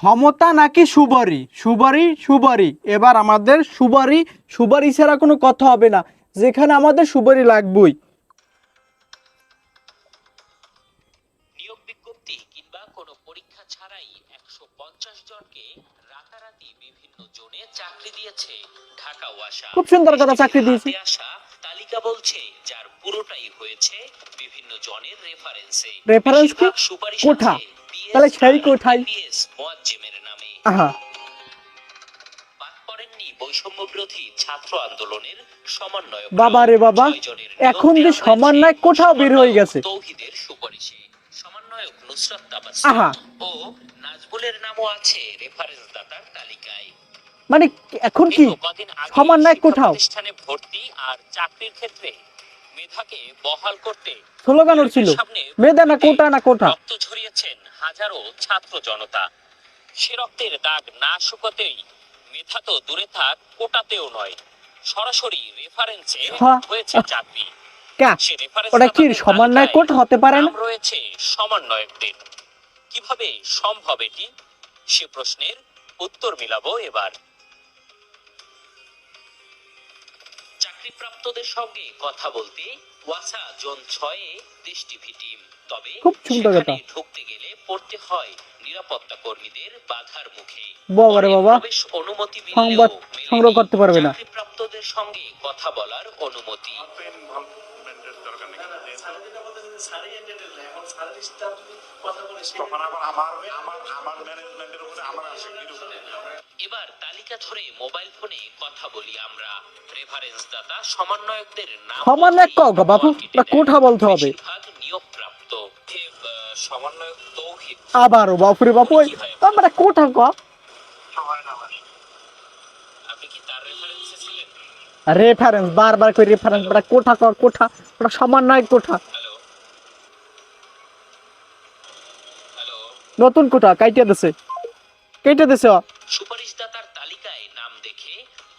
ক্ষমতা নাকি সুবারি সুবারি সুবারি এবার আমাদের সুবারি সুবারি ছাড়া কোনো কথা হবে না। যেখানে আমাদের সুবারি লাগবেই। নিয়োগ বিজ্ঞপ্তি কিংবা কোনো পরীক্ষা ছাড়াই একশো পঞ্চাশ জনকে রাতারাতি বিভিন্ন জোনে চাকরি দিয়েছে ঢাকা ওয়াসা খুব সুন্দর কথা চাকরি দিয়েছে। আসা তালিকা বলছে যার পুরোটাই হয়েছে বিভিন্ন জনের রেফারেন্সে সুপারিশ কোঠা। তাহলে সেই ছাত্র আন্দোলনের সমন্বয়ক বাবা রে বাবা, এখন যে সমন্বয় কোঠাও বের হয়ে গেছে। তৌহিদের সুপারিশে সমন্বয়ক নুসরাত আহা। ও নাজবুলের নামও আছে রেফারেন্স দাতার তালিকায় মানে এখন কি? সমন্বয় প্রতিষ্ঠানে ভর্তি আর চাকরির ক্ষেত্রে মেধাকে বহাল করতে স্লোগান ছিল সামনে মেধা না কোটা না রক্ত ঝরিয়েছেন। হাজারো ছাত্র জনতা। সে রক্তের দাগ না শুকাতেই মেধা তো দূরে থাক কোটাতেও নয়। সরাসরি রেফারেন্সে হ্যাঁ। হয়েছে চাকরি। ওটা কি সমন্বয় কোট? হতে পারে না। রয়েছে সমন্বয়কদের। কীভাবে সম্ভব এটি? সে প্রশ্নের উত্তর মিলাবো এবার। চাকরিপ্রাপ্তদের সঙ্গে কথা বলতে ওয়াসা জোন ছয়ে দেশ টিভি টিম তবে খুব সেখানে ঢুকতে গেলে পড়তে হয় নিরাপত্তা কর্মীদের বাধার মুখে। বাবারে বাবা, প্রবেশ অনুমতি সংবাদ সংগ্রহ করতে পারবে না। চাকরিপ্রাপ্তদের সঙ্গে কথা বলার অনুমতি। এবার তালিকা ধরে মোবাইল ফোনে কথা বলি আমরা। রেফারেন্স দাতা সমন্বয়কদের নাম সমন্বয়ক কাও গো বাপু। কোঠা বলতে হবে। নিয়োগপ্রাপ্ত। সমন্বয়ক তৌহিদ। আবারও বাপুরে বাপু আমরা কোঠা ক? আপনি তার রেফারেন্সে ছিলেন? রেফারেন্স বারবার করে রেফারেন্স ওটা কোঠা ক কোঠা ওটা সমন্বয় কোঠা। নতুন কোটা কাইটা দিছে। কেটে দিছে সুপারিশদাতার তালিকায় নাম দেখে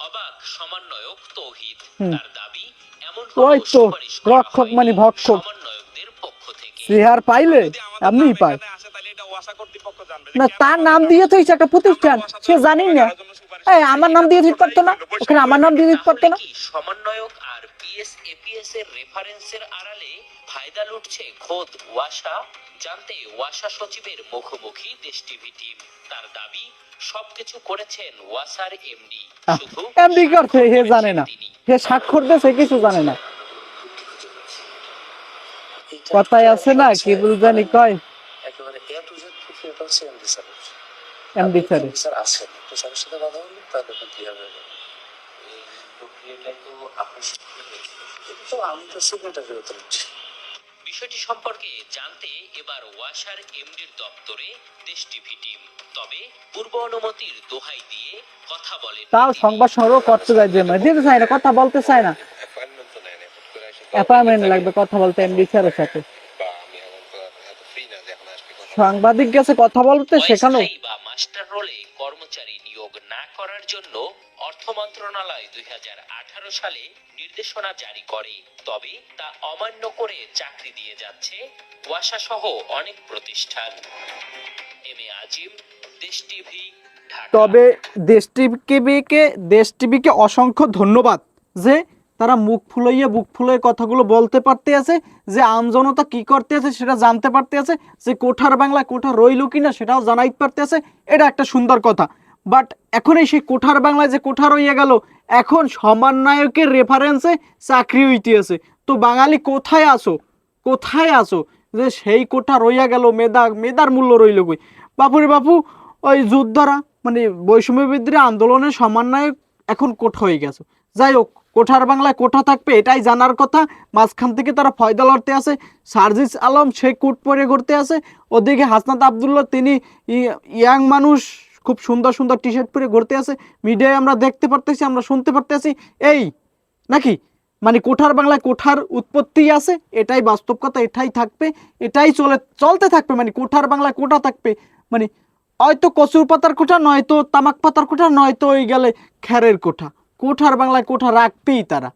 অবাক সমন্বয়ক তৌহিদ। তার দাবি এমন ওই তো, রক্ষক মানে ভক্ষক। সমন্বয়কদের পক্ষ থেকে। সিহার পাইলে এমনিই পায়। না তার নাম দিয়ে তো একটা প্রতিষ্ঠান। সে জানি না। আমার নাম দিয়ে দিতে পারতো না? ওখানে আমার নাম দিয়ে দিতে পারতো না? সমন্বয়ক আর পিএস এপিএস এর রেফারেন্সের আড়ালে ফায়দা লুটছে খোদ ওয়াসা? জানতে ওয়াসা সচিবের মুখোমুখি দেশ টিভি টিম। তার দাবি সবকিছু করেছেন ওয়াসার এমডি শুধু MD করছে, হে জানে না। সে স্বাক্ষর সে কিছু জানে না। কথায় আছে না কি বুঝজানি কয়? একেবারে এ টু জেড প্রক্রিয়াটা হচ্ছে এমডি স্যারের এমডি স্যার আছেন তো স্যারের সাথে কথা বললে তাহলে এই প্রক্রিয়াটা তো আপনার তো আমি তো সিগনেচার উত্তর দিচ্ছি বিষয়টি সম্পর্কে জানতে এবার ওয়াসার এমডির দপ্তরে দেশ টিভি টিম। তবে পূর্ব অনুমতির দোহাই দিয়ে কথা বলেন তাও সংবাদ সংগ্রহ করতে যায় যে মানে দিতে চায় না কথা বলতে চায় না। অ্যাপয়েন্টমেন্ট লাগবে কথা বলতে এমডি স্যারের সাথে বা আমি এখন তো এত ফ্রি না যে এখন আসবে কথা সাংবাদিক গেছে কথা বলতে সেখানেও। বা মাস্টার রোলে কর্মচারী নিয়োগ না করার জন্য অর্থ মন্ত্রণালয় দুই সালে নির্দেশনা জারি করে। তবে তা অমান্য করে চাকরি দিয়ে যাচ্ছে ওয়াসা সহ অনেক প্রতিষ্ঠান। এম এ আজিম দেশ টিভি ঢাকা। তবে দেশ টিভিকে দেশ টিভিকে অসংখ্য ধন্যবাদ যে তারা মুখ ফুলাইয়া, বুক ফুলাইয়া কথাগুলো বলতে পারতে আছে যে আমজনতা কি করতে আছে সেটা জানতে পারতে আছে, যে কোঠার বাংলা কোঠা রইল কি না সেটাও জানাইতে পারতে আছে। এটা একটা সুন্দর কথা। বাট এখন এই সেই কোঠার বাংলায় যে কোঠা রইয়া গেল, এখন সমন্বয়কের রেফারেন্সে চাকরি হইতে আছে তো বাঙালি কোথায় আসো কোথায় আসো যে সেই কোঠা রইয়া গেল, মেধা, মেধার মূল্য রইল কই? বাপুরে বাপু, ওই যোদ্ধারা মানে বৈষম্য বিদ্রোহী আন্দোলনের সমন্বয়ক এখন কোঠা হয়ে গেছে। যাই হোক কোঠার বাংলায় কোঠা থাকবে, এটাই জানার কথা। মাঝখান থেকে তারা ফয়দা লড়তে আছে সার্জিস আলম, সে কোট পরে ঘুরতে আছে ওদিকে হাসনাত আবদুল্লাহ, তিনি ইয়াং মানুষ, খুব সুন্দর সুন্দর টি শার্ট পরে ঘুরতে আছে মিডিয়ায় আমরা দেখতে পারতেছি, আমরা শুনতে পারতেছি, এই, নাকি? মানে কোঠার বাংলায় কোঠার উৎপত্তি আছে, এটাই বাস্তব কথা, এটাই থাকবে, এটাই চলে, চলতে থাকবে মানে কোঠার বাংলায় কোঠা থাকবে। মানে হয়তো কচুর পাতার কোঠা, নয়তো তামাক পাতার কোঠা, নয়তো ওই গেলে খ্যারের কোঠা। কোঠার বাংলায় কোঠা রাখবেই তারা।